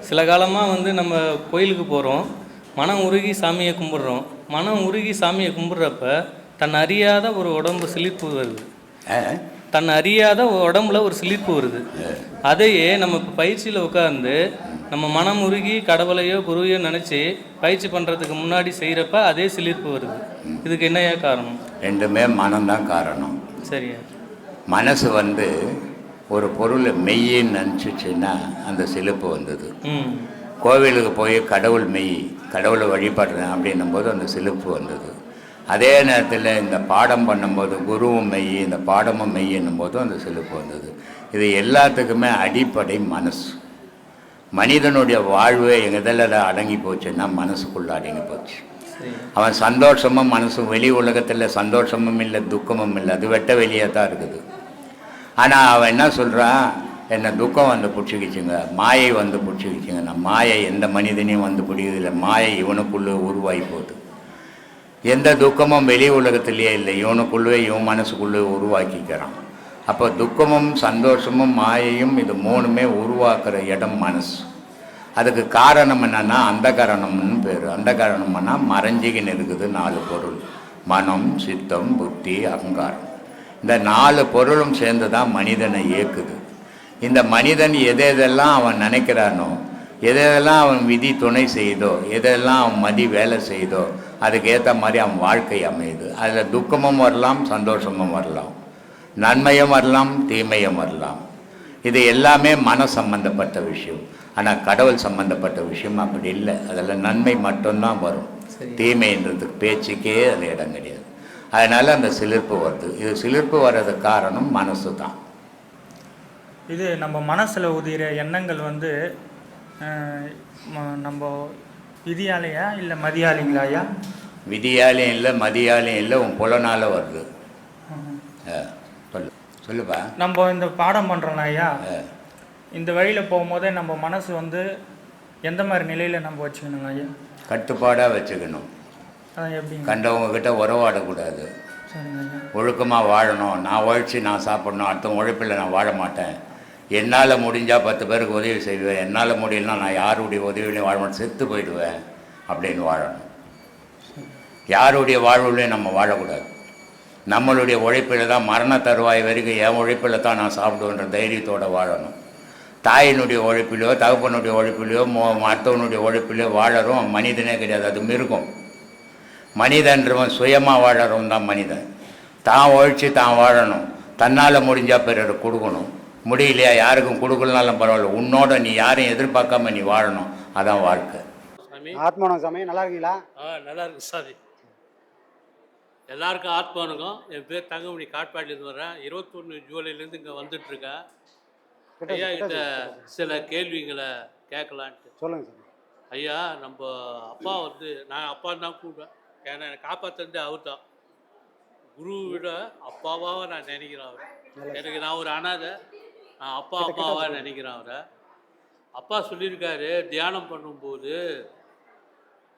சில காலமாக வந்து நம்ம கோயிலுக்கு போகிறோம் மனம் உருகி சாமியை கும்பிடுறோம். மனம் உருகி சாமியை கும்பிட்றப்ப தன் அறியாத ஒரு உடம்பு சிலிர்ப்பு வருது. தன் அறியாத உடம்புல ஒரு சிலிர்ப்பு வருது. அதையே நம்ம இப்போ பயிற்சியில் உட்கார்ந்து நம்ம மனம் உருகி கடவுளையோ குருவையோ நினச்சி பயிற்சி பண்ணுறதுக்கு முன்னாடி செய்கிறப்ப அதே சிலிர்ப்பு வருது. இதுக்கு என்னையா காரணம்? ரெண்டுமே மனம்தான் காரணம். சரியா. மனசு வந்து ஒரு பொருளை மெய்யின்னு நினச்சிச்சின்னா அந்த சிலுப்பு வந்தது. கோவிலுக்கு போய் கடவுள் மெய் கடவுளை வழிபடுறேன் அப்படின்னும் போது அந்த சிலுப்பு வந்தது. அதே நேரத்தில் இந்த பாடம் பண்ணும்போது குருவும் மெய் இந்த பாடமும் மெய் என்னும் போதும் அந்த சிலுப்பு வந்தது. இது எல்லாத்துக்குமே அடிப்படை மனசு. மனிதனுடைய வாழ்வு எதில் அடங்கி போச்சுன்னா மனசுக்குள்ளே அடங்கி போச்சு. அவன் சந்தோஷமும் மனசும் வெளி உலகத்தில் சந்தோஷமும் இல்லை துக்கமும் இல்லை அது வெட்ட வெளியே தான் இருக்குது. ஆனால் அவன் என்ன சொல்கிறான் என்ன துக்கம் வந்து பிடிச்சிக்கிச்சுங்க. மாயை வந்து பிடிச்சிக்கிச்சுங்க. நான் மாயை எந்த மனிதனையும் வந்து பிடிக்கிறதில்ல. மாயை இவனுக்குள்ளே உருவாகி போகுது. எந்த துக்கமும் வெளி உலகத்திலேயே இல்லை. இவனுக்குள்ளே இவன் மனசுக்குள்ளே உருவாக்கிக்கிறான். அப்போ துக்கமும் சந்தோஷமும் மாயையும் இது மூணுமே உருவாக்குற இடம் மனசு. அதுக்கு காரணம் என்னென்னா அந்த காரணம்னு பேர். அந்த காரணம்னா மறைஞ்சிக்கின்னு இருக்குது நாலு பொருள். மனம் சித்தம் புத்தி அகங்காரம். இந்த நாலு பொருளும் சேர்ந்து தான் மனிதனை இயக்குது. இந்த மனிதன் எதை எதெல்லாம் அவன் நினைக்கிறானோ எதெல்லாம் அவன் விதி துணை செய்தோ எதெல்லாம் அவன் மதி வேலை செய்தோ அதுக்கு ஏற்ற மாதிரி அவன் வாழ்க்கை அமையுது. அதில் துக்கமும் வரலாம் சந்தோஷமும் வரலாம். நன்மையும் வரலாம் தீமையும் வரலாம். இது எல்லாமே மன சம்பந்தப்பட்ட விஷயம். ஆனால் கடவுள் சம்பந்தப்பட்ட விஷயம் அப்படி இல்லை. அதில் நன்மை மட்டும்தான் வரும். தீமைன்றதுக்கு பேச்சுக்கே அது இடம் கிடையாது. அதனால் அந்த சிலிர்ப்பு வருது. இது சிலிர்ப்பு வர்றதுக்கு காரணம் மனசு தான். இது நம்ம மனசில் உதிர எண்ணங்கள் வந்து நம்ம விதியாலையா இல்லை மதியாலிங்களாயா? விதியாலையும் இல்லை மதியாலையும் இல்லை உன் புலனால வருது. சொல்லு சொல்லுப்பா. நம்ம இந்த பாடம் பண்ணுறோம்ல ஐயா. இந்த வழியில் போகும்போதே நம்ம மனசு வந்து எந்த மாதிரி நிலையில் நம்ம வச்சுக்கணுங்க ஐயா? கட்டுப்பாடாக வச்சுக்கணும். அதான் எப்படிங்க? கண்டவங்க கிட்ட உறவாடக்கூடாது ஒழுக்கமாக வாழணும். நான் உழைச்சி நான் சாப்பிடணும். அடுத்த உழைப்பில் நான் வாழ மாட்டேன். என்னால் முடிஞ்சால் பத்து பேருக்கு உதவி செய்வேன். என்னால் முடியலனா நான் யாருடைய உதவியிலையும் வாழ மாட்டேன். செத்து போயிடுவேன் அப்படின்னு வாழணும். யாருடைய வாழ்வுலையும் நம்ம வாழக்கூடாது. நம்மளுடைய உழைப்பில் தான் மரண தருவாய் வரைக்கும் என் உழைப்பில் தான் நான் சாப்பிடுவேன்ற தைரியத்தோடு வாழணும். தாயினுடைய உழைப்பிலையோ தகப்பனுடைய உழைப்பிலையோ மோ மற்றவனுடைய உழைப்பிலையோ வாழறோம். மனிதனே கிடையாது. அது மிருகம். மனிதன்றவன் சுயமாக வாழறவன் தான் மனிதன். தான் உழைச்சி தான் வாழணும். தன்னால் முடிஞ்சால் பிறருக்கு கொடுக்கணும். முடியலையா யாருக்கும் கொடுக்கலனாலும் பரவாயில்ல. உன்னோட நீ யாரையும் எதிர்பார்க்காம நீ வாழணும். அதான் வாழ்க்கை. ஆத்மானம் சாமி நல்லா இருக்கீங்களா? ஆ நல்லா இருக்கு சாமி. எல்லாருக்கும் ஆத்மானுக்கும் என் பேர் தங்கமணி காட்பாடியிலேருந்து வரேன் இருபத்தொன்று ஜூலைலேருந்து இங்கே வந்துட்டுருக்கேன் ஐயா கிட்ட சில கேள்விகளை கேட்கலான்ட்டு. சொல்லுங்க சாமி. ஐயா நம்ம அப்பா வந்து நான் அப்பா தான் கூப்பிடுவேன். ஏன்னா என்னை காப்பாற்றுறது அவர் தான் குருவை விட அப்பாவாக நான் நினைக்கிறேன் அவர். எனக்கு நான் ஒரு அனாதை நான் அப்பா அம்மாவாக நினைக்கிறேன் அவரை. அப்பா சொல்லியிருக்காரு தியானம் பண்ணும்போது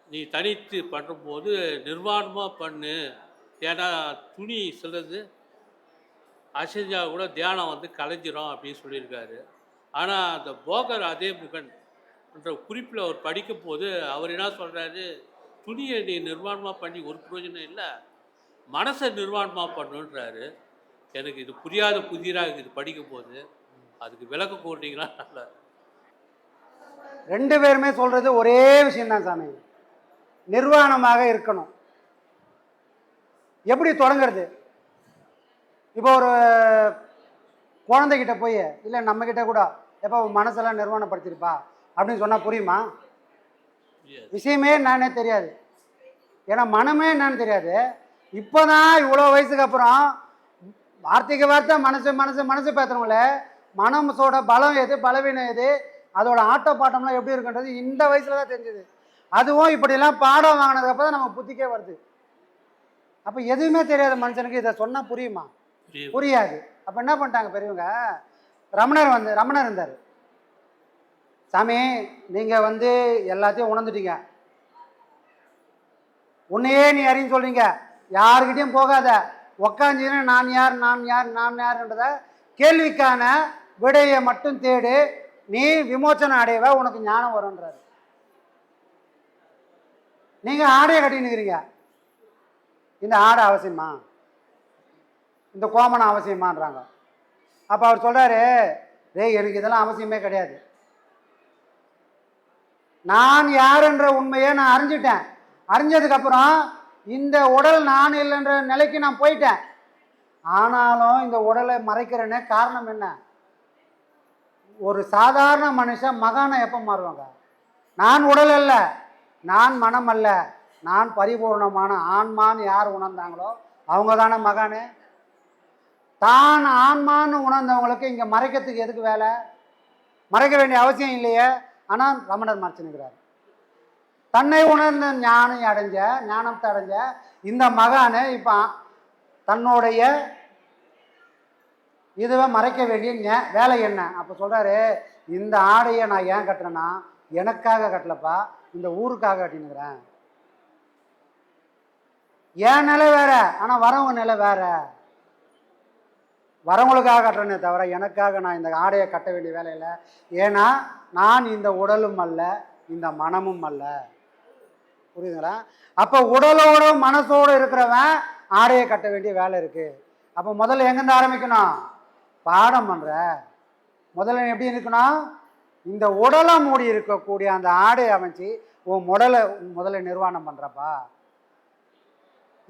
நீ தனித்து பண்ணும்போது நிர்வாணமாக பண்ணு. ஏன்னா துணி சொல்லுறது அசைஞ்சா கூட தியானம் வந்து கலைஞ்சிரும் அப்படின்னு சொல்லியிருக்காரு. ஆனால் அந்த போகர் அதே முகன் என்ற குறிப்பில் அவர் படிக்கும் போது அவர் என்ன சொல்கிறாரு துணியை நீ நிர்வாணமாக பண்ணி ஒரு பிரயோஜனம் இல்லை. மனசை நிர்வாணமாக பண்ணுன்றாரு. எனக்கு இது புரியாத புதிராக இருக்குது படிக்கும் போது அதுக்கு விளக்கம் போட்டீங்கன்னா நல்லா ரெண்டு பேருமே சொல்கிறது ஒரே விஷயந்தான் சாமி. நிர்வாணமாக இருக்கணும். எப்படி தொடங்குறது? இப்போ ஒரு குழந்தைகிட்ட போய் இல்லை நம்ம கூட எப்போ மனசெல்லாம் நிர்வாணப்படுத்திருப்பா? அப்படின்னு சொன்னால் புரியுமா? விஷயமே என்னன்னே தெரியாது. ஏன்னா மனமே என்னன்னு தெரியாது. இப்போதான் இவ்வளோ வயசுக்கு அப்புறம் வார்த்தைக்கு வார்த்தை மனசு மனசு மனசு பேசுறவங்கள மனசோட பலம் எது பலவீனம் எது அதோட ஆட்டப்பாட்டம்லாம் எப்படி இருக்குன்றது இந்த வயசுல தான் தெரிஞ்சுது. அதுவும் இப்படிலாம் பாடம் வாங்கினதுக்கப்புறம் தான் நம்ம புத்திக்கே வருது. அப்போ எதுவுமே தெரியாத மனுஷனுக்கு இதை சொன்னால் புரியுமா? புரியுது. புரியாது. அப்போ என்ன பண்ணிட்டாங்க பெரியவங்க? ரமணர் வந்து ரமணர் இருந்தார். சாமி நீங்கள் வந்து எல்லாத்தையும் உணர்ந்துட்டீங்க. உன்னையே நீ அறின்னு சொல்கிறீங்க யாருக்கிட்டையும் போகாத. உக்காந்துன்னு நான் யார் நான் யார் நான் யார்ன்றத கேள்விக்கான விடையை மட்டும் தேடு. நீ விமோச்சனம் அடைவ உனக்கு ஞானம் வரும்ன்றார். நீங்கள் ஆடையை கட்டினுக்கிறீங்க இந்த ஆடை அவசியமா? இந்த கோமணம் அவசியமான்றாங்க. அப்போ அவர் சொல்கிறாரு ரே எனக்கு இதெல்லாம் அவசியமே கிடையாது. நான் யாருன்ற உண்மையை நான் அறிஞ்சிட்டேன். அறிஞ்சதுக்கப்புறம் இந்த உடல் நான் இல்லைன்ற நிலைக்கு நான் போயிட்டேன். ஆனாலும் இந்த உடலை மறைக்கிறேன்னு காரணம் என்ன? ஒரு சாதாரண மனுஷன் மகானை எப்போ மாறுவாங்க? நான் உடல் அல்ல நான் மனம் அல்ல நான் பரிபூர்ணமான ஆன்மான்னு யார் உணர்ந்தாங்களோ அவங்க தானே மகானு. தான் ஆன்மான்னு உணர்ந்தவங்களுக்கு இங்கே மறைக்கிறதுக்கு எதுக்கு வேலை? மறைக்க வேண்டிய அவசியம் இல்லையே. ஆனால் ரமணர் மறைச்சுனுக்கிறார் தன்னை உணர்ந்த ஞானம் அடைஞ்ச ஞானத்தை அடைஞ்ச இந்த மகானு இப்போ தன்னுடைய இதுவை மறைக்க வேண்டிய வேலை என்ன? அப்போ சொல்கிறாரு இந்த ஆடையை நான் ஏன் கட்டுறேன்னா எனக்காக கட்டலப்பா இந்த ஊருக்காக கட்டினுக்கிறேன் என் நிலை வேற ஆனால் வரவங்க நிலை வேற. வரவங்களுக்காக கட்டுறேனே தவிர எனக்காக நான் இந்த ஆடையை கட்ட வேண்டிய வேலை இல்லை. ஏன்னா நான் இந்த உடலும் அல்ல இந்த மனமும் அல்ல. புரியுதுங்களா? அப்போ உடலோட மனசோட இருக்கிறவன் ஆடையை கட்ட வேண்டிய வேலை இருக்குது அப்போ முதல்ல எங்கேருந்து ஆரம்பிக்கணும்? பாடம் பண்ணுற முதல்ல எப்படி இருக்கணும்? இந்த உடலை மூடி இருக்கக்கூடிய அந்த ஆடையை அமைச்சு உன் உடலை முதல்ல நிர்வாணம் பண்ணுறப்பா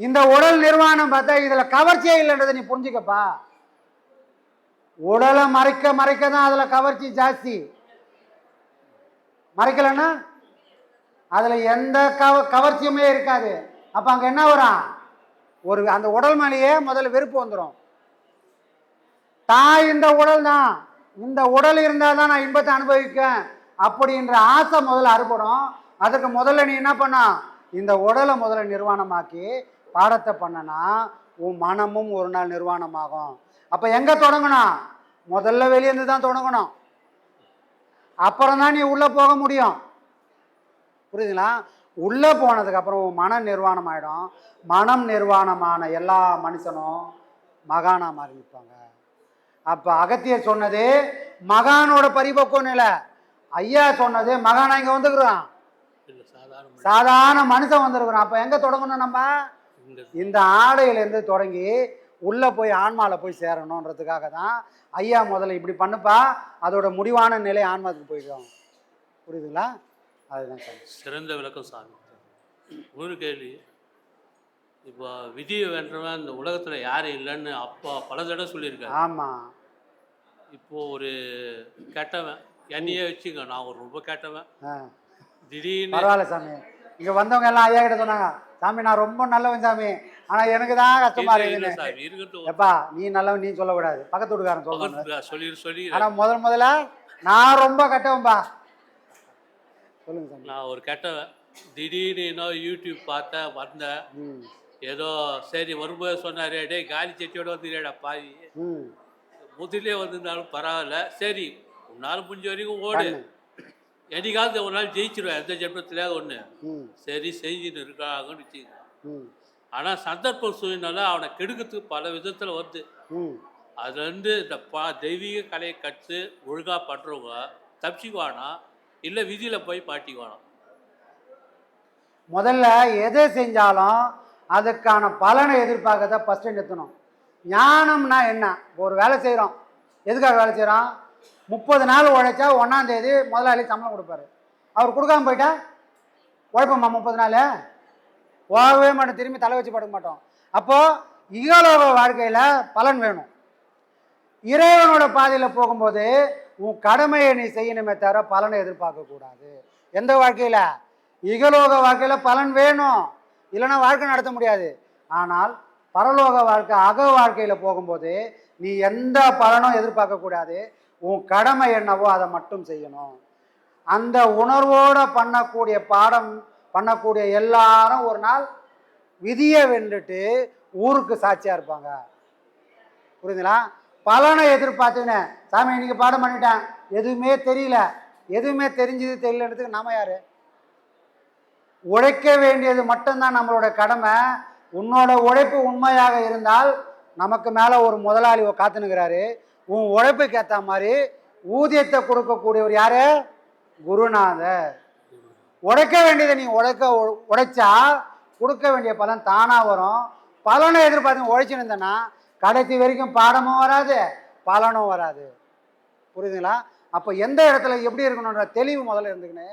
இந்த உடல் நிர்வாணம் பார்த்தா இதில் கவர்ச்சியே இல்லைன்றதை நீ புரிஞ்சுக்கப்பா. உடலை மறைக்க மறைக்க தான் அதில் கவர்ச்சி ஜாஸ்தி. மறைக்கலன்னா? அதில் எந்த கவ கவர்ச்சியுமே இருக்காது. அப்போ அங்கே என்ன வரும்? ஒரு அந்த உடல் மேலேயே முதல்ல வெறுப்பு வந்துடும் தான் இந்த உடல் தான். இந்த உடல் இருந்தால் தான் நான் இன்பத்தை அனுபவிக்கேன் அப்படின்ற ஆசை முதல்ல அறுபடும். அதுக்கு முதல்ல நீ என்ன பண்ண? இந்த உடலை முதல்ல நிர்வாணமாக்கி பாடத்தை பண்ணனா உன் மனமும் ஒரு நாள் நிர்வாணமாகும். அப்போ எங்கே தொடங்கணும்? முதல்ல வெளியேந்து தான் தொடங்கணும். அப்புறம் தான் நீ உள்ளே போக முடியும். புரியுதுங்களா? உள்ளே போனதுக்கப்புறம் மன நிர்வாணம் ஆகிடும் மனம் நிர்வாணமான எல்லா மனுஷனும் மகானா மாறி நிற்பாங்க அப்போ அகத்தியர் சொன்னது மகானோட பரிபக்குவம் நிலை. ஐயா சொன்னது மகானா இங்கே வந்துக்கிறான். இல்லை சாதாரண மனுஷன். வந்திருக்கிறான். அப்போ எங்கே தொடங்கணும் நம்ம? இந்த ஆடையிலேருந்து தொடங்கி உள்ளே போய் ஆன்மாவில் போய் சேரணுன்றதுக்காக தான் ஐயா முதல்ல இப்படி பண்ணுப்பா அதோட முடிவான நிலை ஆன்மாவுக்கு போயிடும். புரியுதுங்களா? அதுதான் சார் சிறந்த விளக்கம் சாமி. ஒரு கேள்வி. இப்போ விதியை வென்றவன் இந்த உலகத்தில் யாரும் இல்லைன்னு அப்பா பல தடவை சொல்லியிருக்காரு. ஆமாம் இப்போ ஒரு கெட்டவன் என்னையே வச்சுக்க நான் ஒரு ரொம்ப கெட்டவன். திடீர்னு பரவாயில்ல சாமி. இங்கே வந்தவங்க எல்லாம் ஐயா கிட்ட சொன்னாங்க சாமி நான் ரொம்ப நல்லவன் சாமி. ஆனால் எனக்கு தான் கஷ்டமா இருக்குன்னு எப்பா நீ நல்லவன் நீ சொல்லக்கூடாது. பக்கத்து வீட்டுக்காரன் சொல்லணும் சொல்லி சொல்லி ஆனால் முதல் முதல்ல நான் ரொம்ப கட்டவன்பா. சொல்லுங்க சாமி. நான் ஒரு கெட்டவன் திடீர்னு என்ன யூடியூப் பார்த்தேன் வந்தேன். ஏதோ சரி வரும்போது சொன்னாரு டேய் காலி சட்டியோட வந்துடுறா பாவி. முதலே வந்திருந்தாலும் பரவாயில்ல. சரி உன்னால் முடிஞ்ச வரைக்கும் ஓடு. என்னைக்காவது ஒரு நாள் ஜெயிச்சிருவேன் எந்த ஜென்மத்திலே ஒன்று சரி செஞ்சுன்னு இருக்காங்கன்னு வச்சுக்கோங்க. ஆனால் சந்தர்ப்ப சூழ்நிலை அவனை கெடுக்கிறதுக்கு பல விதத்தில் வருது. ம். அதுலேருந்து இந்த பா தெய்வீக கலையை கற்று ஒழுங்காக பண்ணுறவங்க தப்பிச்சுக்குவானா? இல்லை விதியில் போய் மாட்டிக்குவானா? முதல்ல எதை செஞ்சாலும் அதுக்கான பலனை எதிர்பார்க்கறத ஃபஸ்ட்டு நிறுத்தணும். ஞானம்னா என்ன? ஒரு வேலை செய்கிறோம் எதுக்காக வேலை செய்கிறோம் முப்பது நாள் உழைச்சா ஒன்றாம் தேதி முதலாளி சம்பளம் கொடுப்பாரு. அவர் கொடுக்காம போயிட்டா? உழைப்போம்மா முப்பது நாள்? போகவே மாட்டோம் திரும்பி தலை வச்சு படுக்க மாட்டோம். அப்போது இகலோக வாழ்க்கையில் பலன் வேணும். இறைவனோட பாதையில் போகும்போது உன் கடமையை நீ செய்யணுமே தவிர பலனை எதிர்பார்க்கக்கூடாது எந்த வாழ்க்கையில்? இகலோக வாழ்க்கையில் பலன் வேணும். இல்லைன்னா வாழ்க்கை நடத்த முடியாது. ஆனால் பரலோக வாழ்க்கை அக வாழ்க்கையில் போகும்போது நீ எந்த பலனும் எதிர்பார்க்கக்கூடாது உன் கடமை என்னவோ அதை மட்டும் செய்யணும். அந்த உணர்வோடு பண்ணக்கூடிய பாடம் பண்ணக்கூடிய எல்லாரும் ஒரு நாள் விதியை வென்றுட்டு ஊருக்கு சாட்சியாக இருப்பாங்க. புரியுதுங்களா? பலனை எதிர்பார்த்துக்கினே சாமி இன்னைக்கு பாடம் பண்ணிட்டேன். எதுவுமே தெரியல. எதுவுமே தெரிஞ்சது தெரியலன்றதுக்கு நாம யார்? உழைக்க வேண்டியது மட்டும்தான் நம்மளோட கடமை. உன்னோட உழைப்பு உண்மையாக இருந்தால் நமக்கு மேலே ஒரு முதலாளி காத்துனுங்கிறாரு உன் உழைப்புக்கு ஏற்ற மாதிரி ஊதியத்தை கொடுக்கக்கூடியவர் யார்? குருநாதர். உடைக்க வேண்டியதை நீ உடைக்க உடைச்சா கொடுக்க வேண்டிய பலன் தானாக வரும். பலனை எதிர்பார்த்து உழைச்சுன்னு இருந்தேன்னா கடைசி வரைக்கும் பாடமும் வராது பலனும் வராது. புரியுதுங்களா? அப்போ எந்த இடத்துல எப்படி இருக்கணுன்ற தெளிவு முதல்ல இருந்துக்கின்னு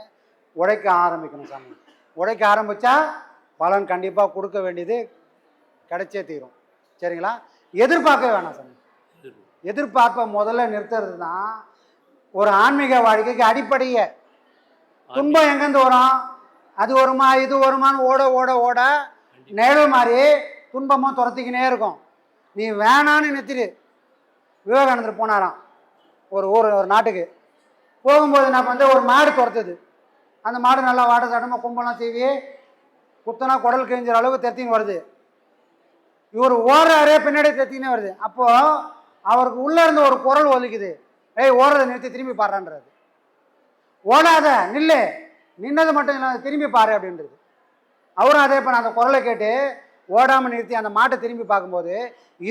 உழைக்க ஆரம்பிக்கணும் சாமி. உழைக்க ஆரம்பித்தா பலன் கண்டிப்பாக கொடுக்க வேண்டியது கிடைச்சே தீரும். சரிங்களா? எதிர்பார்க்க வேணாம் சாமி. எதிர்பார்ப்பை முதல்ல நிறுத்துறது தான் ஒரு ஆன்மீக வாழ்க்கைக்கு அடிப்படையை. துன்பம் எங்கேருந்து வரும்? அது வருமா இது வருமான்னு ஓட ஓட ஓட நிழல் மாதிரி துன்பமும் துரத்திக்கினே இருக்கும். நீ வேணான்னு நிறுத்திடு. விவேகானந்தர் போனாராம். ஒரு ஊர் ஒரு நாட்டுக்கு. போகும்போது நான் வந்து ஒரு மாடு துரத்துது. அந்த மாடு நல்லா வாட சாட்டமாக கும்பலாம் செய்வி குத்தனா குடல் கிழிஞ்சிற அளவுக்கு தெத்தின்னு வருது. இவர் ஓடுறாரு பின்னாடி தெத்தினே வருது. அப்போது அவருக்கு உள்ளே இருந்து ஒரு குரல் ஒலிக்குது. ஏய் ஓடுறதை நிறுத்தி திரும்பி பாடுறான்றது ஓடாத நில்லு. நின்னது மட்டும் இல்லாமல் திரும்பி பாரு அப்படின்றது. அவரும் அதே இப்போ நான் அந்த குரலை கேட்டு ஓடாமல் நிறுத்தி அந்த மாட்டை திரும்பி பார்க்கும்போது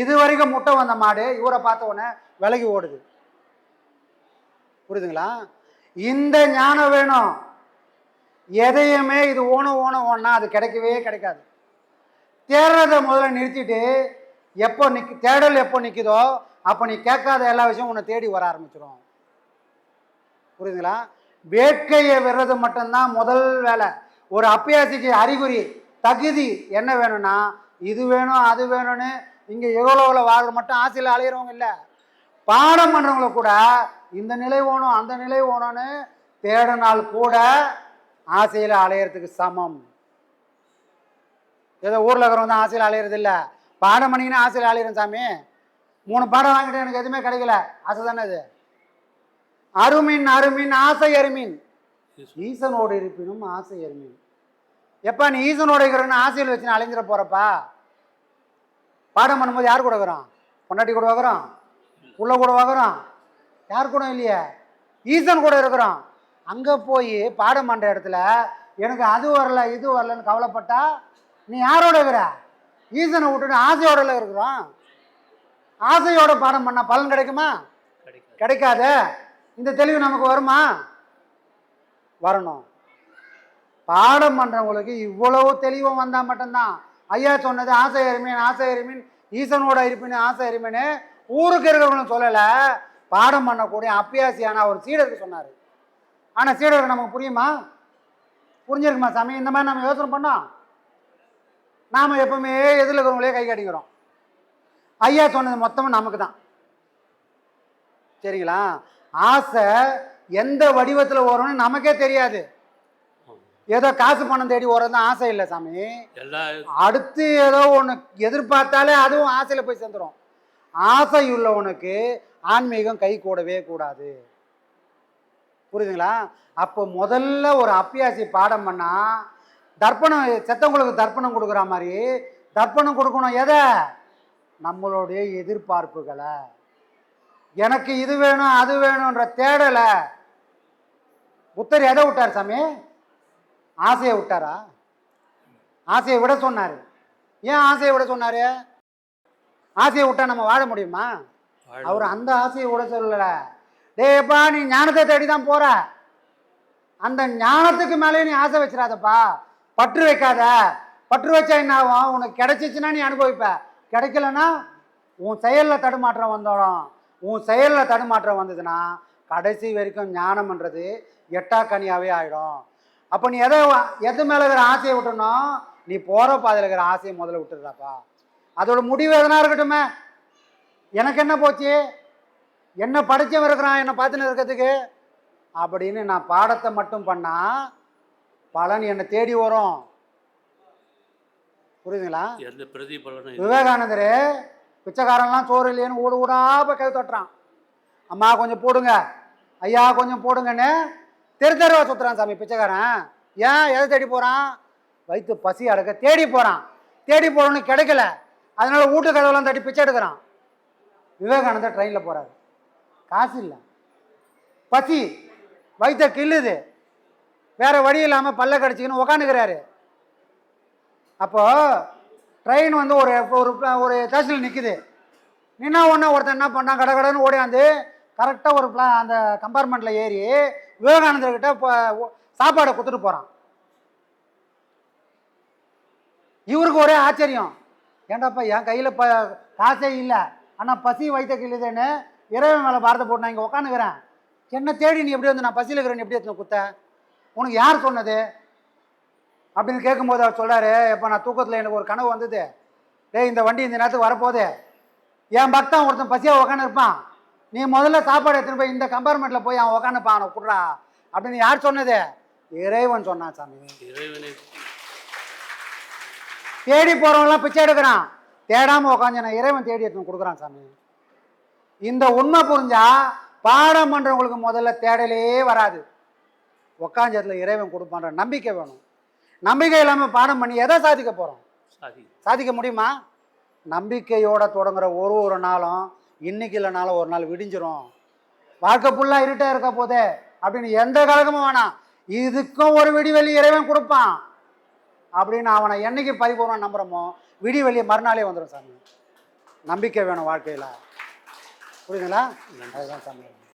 இது வரைக்கும் முட்டை வந்த மாடு இவரை பார்த்த உடனே விலகி ஓடுது. புரியுதுங்களா? இந்த ஞானம் வேணும். எதையுமே இது ஓணும் ஓணும் ஓனா அது கிடைக்கவே கிடைக்காது. தேடுறதை முதல்ல நிறுத்திட்டு எப்போ நிக் தேடல் எப்போ நிற்குதோ அப்போ நீ கேட்காத எல்லா விஷயமும் உன்னை தேடி வர ஆரம்பிச்சிடும் புரியுதுங்களா? வேட்கையை விடுறது மட்டும்தான் முதல் வேலை. ஒரு அப்பியாசிக்கு அறிகுறி தகுதி என்ன வேணும்னா இது வேணும் அது வேணும்னு இங்கே எவ்வளோவில் வாழ்ற மட்டும் ஆசையில் அலையிறவங்க இல்லை. பாடம் பண்ணுறவங்கள கூட இந்த நிலை ஓணும் அந்த நிலை ஓணும்னு தேடினால் கூட ஆசையில் அலையிறதுக்கு சமம். ஏதோ ஊரில் இருக்கிறவங்க தான் ஆசையில் அலையிறது இல்லை. பாடம் பண்ணிங்கன்னா ஆசையில் அலையிறேன் சாமி. மூணு பாடம் வாங்கிட்டு எனக்கு எதுவுமே கிடைக்கல. ஆசை தானே அது? அருமின் அருமின் ஆசை அருமின். ஈசனோடு இருப்பினும் ஆசை அருமின். எப்பா நீ ஈசனோட இருக்கிறன்னு ஆசையில் வச்சு நான் அலைஞ்சிட போறப்பா? பாடம் பண்ணும்போது யார் கூட இருக்கிறோம் பொண்டாட்டி கூட வைக்கிறோம் புள்ள கூட வைக்கிறோம் யார் கூட இல்லையே? ஈசன் கூட இருக்கிறோம் அங்கே போய் பாடம் பண்ணுற இடத்துல எனக்கு அது வரல இது வரலன்னு கவலைப்பட்டா நீ யாரோட இருக்கிற? ஈசனை விட்டுட்டு ஆசையோட இருக்கிறோம் ஆசையோட பாடம் பண்ணா பலன் கிடைக்குமா? கிடைக்காது. இந்த தெளிவு நமக்கு வருமா? வரணும். பாடம் பண்ணுறவங்களுக்கு இவ்வளவு தெளிவும் வந்தால் மட்டும்தான். ஐயா சொன்னது ஆசை எருமீன் ஆசை எருமீன் ஈசனோட இருப்பின்னு ஆசை எருமீன் ஊருக்கு இருக்கிறவங்களும் சொல்லலை. பாடம் பண்ணக்கூடிய அப்பியாசியான ஒரு சீடருக்கு சொன்னார். ஆனால் சீடருக்கு நமக்கு புரியுமா? புரிஞ்சிருக்குமா சாமி? இந்த மாதிரி நம்ம யோசனை பண்ணோம் நாம் எப்பவுமே எதில் இருக்கிறவங்களே கை காட்டிக்கிறோம். ஐயா சொன்னது மொத்தமும் நமக்கு தான் சரிங்களா? ஆசை எந்த வடிவத்தில் வரும்னு நமக்கே தெரியாது. ஏதோ காசு பணம் தேடி வர்றது ஆசை இல்லை சாமி. அடுத்து ஏதோ ஒன்று எதிர்பார்த்தாலே அதுவும் ஆசையில் போய் சேர்ந்துடும் ஆசை உள்ளவனுக்கு ஆன்மீகம் கை கூடவே கூடாது. புரியுதுங்களா? அப்போ முதல்ல ஒரு அப்பியாசி பாடம் பண்ணா தர்ப்பணம் செத்தவங்களுக்கு தர்ப்பணம் கொடுக்குற மாதிரி தர்ப்பணம் கொடுக்கணும் எதை? நம்மளுடைய எதிர்பார்ப்புகளை. எனக்கு இது வேணும் அது வேணுன்ற தேடலை. புத்தர் எதை விட்டார் சாமி? ஆசையை விட்டாரா? ஆசையை விட சொன்னார். ஏன் ஆசையை விட சொன்னார்? ஆசையை விட்டா நம்ம வாழ முடியுமா? அவர் அந்த ஆசையை விட சொல்லல. டேப்பா நீ ஞானத்தை தேடி தான் போற. அந்த ஞானத்துக்கு மேலே நீ ஆசை வச்சிடாதப்பா பற்று வைக்காத. பற்று வச்சா என்ன ஆகும்? உனக்கு கிடைச்சிச்சுன்னா நீ அனுபவிப்ப. கிடைக்கலன்னா உன் செயலில் தடுமாற்றம் வந்துடும். உன் செயலில் தடுமாற்றம் வந்ததுன்னா கடைசி வரைக்கும் ஞானம்ன்றது எட்டா கனியாவே ஆயிடும். அப்போ நீ எதை எது மேலே இருக்கிற ஆசையை விட்டணும் நீ போகிற பாதையில் இருக்கிற ஆசையை முதல்ல விட்டுடுறாப்பா அதோட முடிவு எதனா இருக்கட்டுமே. எனக்கு என்ன போச்சு? என்ன படிச்சவன் இருக்கிறான் என்னை பார்த்துன்னு இருக்கிறதுக்கு? அப்படின்னு நான் பாடத்தை மட்டும் பண்ணா பலன் என்னை தேடி வரும். புரியுதுங்களா. விவேகானந்தர் பிச்சைக்காரன்லாம் சோறு இல்லையேன்னு ஊடு ஊடா போய் கை தொட்டுறான். அம்மா கொஞ்சம் போடுங்க. ஐயா கொஞ்சம் போடுங்கன்னு தெரு தெருவா சுற்றுறான் சாமி பிச்சைக்காரன். ஏன் எதை தேடி போகிறான் வயிற்று பசி அடக்க தேடி போகிறான் தேடி போகிறோன்னு கிடைக்கல. அதனால வீட்டு கதவுலாம் தட்டி பிச்சை எடுக்கிறான். விவேகானந்தர் ட்ரெயினில் போகிறாரு காசு இல்லை. பசி. வயிற்ற கில்லுது வேறு வழி இல்லாமல் பல்ல கடிச்சிக்கின்னு உக்காந்துக்கிறாரு. அப்போது ட்ரெயின் வந்து ஒரு ஒரு ஒரு ஸ்டேஷனில் நிற்குது நின்னா ஒன்று ஒருத்தன் என்ன பண்ணான் கட கடன்னு ஓடியாந்து கரெக்டாக ஒரு பிளா அந்த கம்பார்ட்மெண்ட்டில் ஏறி விவேகானந்தர்கிட்ட இப்போ சாப்பாடை கொடுத்துட்டு போகிறான் இவருக்கு ஒரே ஆச்சரியம். ஏண்டாப்பா என் கையில் இப்போ காசே இல்லை. ஆனால் பசி வைத்த கிழிதுன்னு இறைவன் மேலே பாரத போட்டு நான் இங்கே உட்காந்துக்கிறேன் என்ன தேடி நீ எப்படி வந்து நான் பசியில் இருக்கிறேன்னு எப்படி எடுத்து குத்த உனக்கு யார் சொன்னது? அப்படின்னு கேட்கும்போது அவர் சொல்கிறாரு இப்போ நான் தூக்கத்தில் எனக்கு ஒரு கனவு வந்தது. டேய் இந்த வண்டி இந்த நேரத்துக்கு வரப்போகுது. என் பக்தன் ஒருத்தன் பசியாக உக்காந்து இருப்பான் நீ முதல்ல சாப்பாடு எடுத்துன்னு போய் இந்த கம்பார்ட்மெண்ட்டில் போய் அவன் உக்காந்துப்பான் அவனை குடுறா அப்படின்னு யார் சொன்னது? இறைவன் சொன்னான் சாமி. இறைவனை. தேடி போகிறவங்களாம் பிச்சை எடுக்கிறான். தேடாமல் உக்காந்து நான் இறைவன் தேடி எடுத்து கொடுக்குறான் சாமி. இந்த உண்மை புரிஞ்சா பாடம் பண்ணுறவங்களுக்கு முதல்ல தேடலே வராது. உக்காஞ்சத்தில் இறைவன் கொடுப்பான்ற நம்பிக்கை வேணும். நம்பிக்கை இல்லாமல் பாடம் பண்ணி எதை சாதிக்க போகிறோம் சாதி. சாதிக்க முடியுமா? நம்பிக்கையோட தொடங்குற ஒரு ஒரு நாளும் இன்னைக்கு இல்லைனாலும் ஒரு நாள் விடிஞ்சிரும். வாழ்க்கை ஃபுல்லாக இருட்டே இருக்க போதே அப்படின்னு எந்த கழகமும் வேணாம் இதுக்கும் ஒரு விடிவெளி இறைவன் கொடுப்பான். அப்படின்னு அவனை என்னைக்கு பரிபூர்ணம் நம்புகிறோமோ விடிவெளி மறுநாளே வந்துடும் சாமி. நம்பிக்கை வேணும் வாழ்க்கையில். புரியுதுங்களா? அதுதான் சாமி.